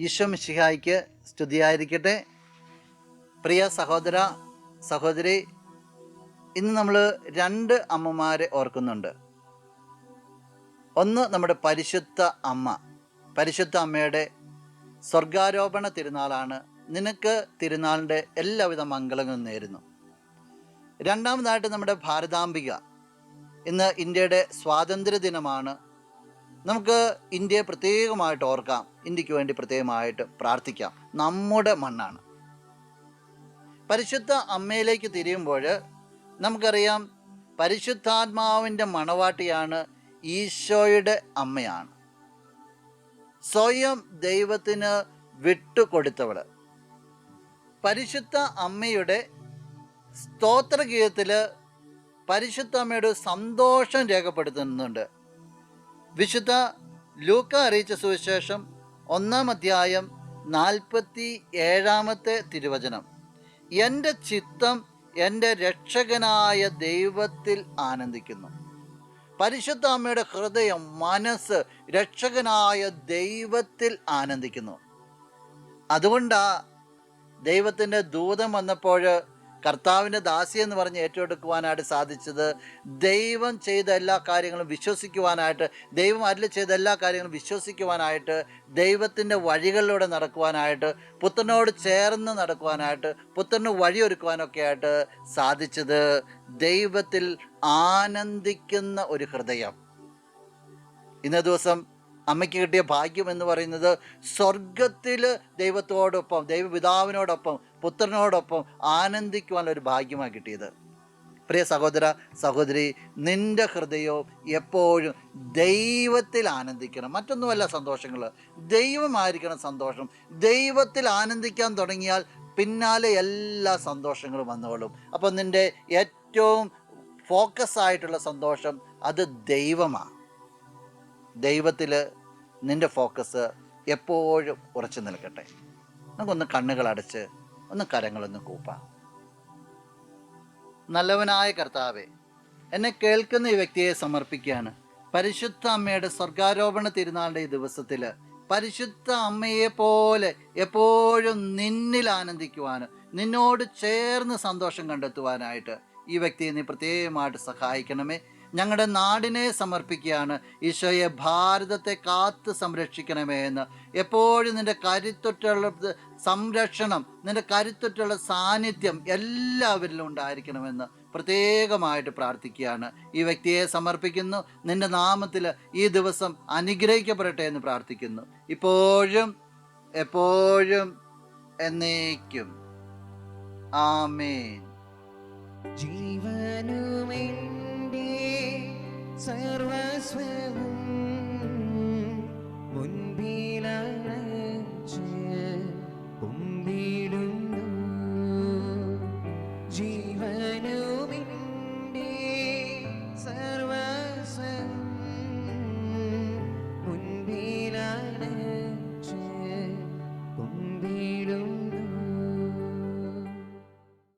ഈശോ മിശിഹായ്ക്ക് സ്തുതിയായിരിക്കട്ടെ. പ്രിയ സഹോദര സഹോദരി ഇന്ന് നമ്മൾ രണ്ട് അമ്മമാരെ ഓർക്കുന്നുണ്ട്. ഒന്ന് നമ്മുടെ പരിശുദ്ധ അമ്മ പരിശുദ്ധ അമ്മയുടെ സ്വർഗാരോപണ തിരുനാളാണ്. നിനക്ക് തിരുനാളിന്റെ എല്ലാവിധ മംഗളങ്ങളും നേരുന്നു. രണ്ടാമതായിട്ട് നമ്മുടെ ഭാരതാംബിക. ഇന്ന് ഇന്ത്യയുടെ സ്വാതന്ത്ര്യ ദിനമാണ് നമുക്ക് ഇന്ത്യയെ പ്രത്യേകമായിട്ട് ഓർക്കാം. ഇന്ത്യയ്ക്ക് വേണ്ടി പ്രത്യേകമായിട്ട് പ്രാർത്ഥിക്കാം. നമ്മുടെ മണ്ണാണ്. പരിശുദ്ധ അമ്മയിലേക്ക് തിരിയുമ്പോൾ നമുക്കറിയാം പരിശുദ്ധാത്മാവിന്റെ മണവാട്ടിയാണ് ഈശോയുടെ അമ്മയാണ്. സ്വയം ദൈവത്തിന് വിട്ടുകൊടുത്തവൾ. പരിശുദ്ധ അമ്മയുടെ സ്തോത്രഗീതത്തിൽ പരിശുദ്ധ അമ്മയുടെ സന്തോഷം രേഖപ്പെടുത്തുന്നുണ്ട്. വിശുദ്ധ ലൂക്ക അറിയിച്ച സുവിശേഷം ഒന്നാം അധ്യായം നാൽപ്പത്തി ഏഴാമത്തെ തിരുവചനം. എന്റെ ചിത്തം എന്റെ രക്ഷകനായ ദൈവത്തിൽ ആനന്ദിക്കുന്നു. പരിശുദ്ധ അമ്മയുടെ ഹൃദയം മനസ്സ് രക്ഷകനായ ദൈവത്തിൽ ആനന്ദിക്കുന്നു. അതുകൊണ്ടാ ദൈവത്തിന്റെ ദൂതം വന്നപ്പോൾ കർത്താവിന്റെ ദാസി എന്ന് പറഞ്ഞ് ഏറ്റെടുക്കുവാനായിട്ട് സാധിച്ചത് ദൈവം ചെയ്ത എല്ലാ കാര്യങ്ങളും വിശ്വസിക്കുവാനായിട്ട് ദൈവം അരുളി ചെയ്ത എല്ലാ കാര്യങ്ങളും വിശ്വസിക്കുവാനായിട്ട് ദൈവത്തിന്റെ വഴികളിലൂടെ നടക്കുവാനായിട്ട് പുത്രനോട് ചേർന്ന് നടക്കുവാനായിട്ട് പുത്രന് വഴിയൊരുക്കുവാനൊക്കെ ആയിട്ട് സാധിച്ചത് ദൈവത്തിൽ ആനന്ദിക്കുന്ന ഒരു ഹൃദയം. ഇന്നേ ദിവസം അമ്മയ്ക്ക് കിട്ടിയ ഭാഗ്യം എന്ന് പറയുന്നത് സ്വർഗത്തിൽ ദൈവത്തോടൊപ്പം ദൈവപിതാവിനോടൊപ്പം പുത്രനോടൊപ്പം ആനന്ദിക്കുവാനുള്ള ഒരു ഭാഗ്യമാണ് കിട്ടിയത്. പ്രിയ സഹോദര സഹോദരി നിന്റെ ഹൃദയവും എപ്പോഴും ദൈവത്തിൽ ആനന്ദിക്കണം. മറ്റൊന്നുമല്ല സന്തോഷങ്ങൾ. ദൈവമായിരിക്കണം സന്തോഷം. ദൈവത്തിൽ ആനന്ദിക്കാൻ തുടങ്ങിയാൽ പിന്നാലെ എല്ലാ സന്തോഷങ്ങളും വന്നോളും. അപ്പം നിന്റെ ഏറ്റവും ഫോക്കസ് ആയിട്ടുള്ള സന്തോഷം അത് ദൈവമാണ്. ദൈവത്തിൽ നിന്റെ ഫോക്കസ് എപ്പോഴും ഉറച്ചു നിൽക്കട്ടെ. നമുക്കൊന്ന് കണ്ണുകൾ അടച്ച് ഒന്ന് കരങ്ങളൊന്ന് കൂപ്പാം. നല്ലവനായ കർത്താവെ എന്നെ കേൾക്കുന്ന ഈ വ്യക്തിയെ സമർപ്പിക്കുകയാണ്. പരിശുദ്ധ അമ്മയുടെ സ്വർഗാരോപണ തിരുനാളിന്റെ ഈ ദിവസത്തിൽ പരിശുദ്ധ അമ്മയെ പോലെ എപ്പോഴും നിന്നിൽ ആനന്ദിക്കുവാനും നിന്നോട് ചേർന്ന് സന്തോഷം കണ്ടെത്തുവാനായിട്ട് ഈ വ്യക്തിയെ നീ പ്രത്യേകമായിട്ട് സഹായിക്കണമേ. ഞങ്ങളുടെ നാടിനെ സമർപ്പിക്കുകയാണ്. ഈശോയെ ഭാരതത്തെ കാത്ത് സംരക്ഷിക്കണമേ എന്ന്. എപ്പോഴും നിന്റെ കരുത്തൊറ്റുള്ള സംരക്ഷണം നിന്റെ കരുത്തൊറ്റുള്ള സാന്നിധ്യം എല്ലാവരിലും ഉണ്ടായിരിക്കണമെന്ന് പ്രത്യേകമായിട്ട് പ്രാർത്ഥിക്കുകയാണ്. ഈ വ്യക്തിയെ സമർപ്പിക്കുന്നു. നിന്റെ നാമത്തിൽ ഈ ദിവസം അനുഗ്രഹിക്കപ്പെടട്ടെ എന്ന് പ്രാർത്ഥിക്കുന്നു. ഇപ്പോഴും എപ്പോഴും എന്നേക്കും. ആമേൻ. ജീവനുമെന്റെ his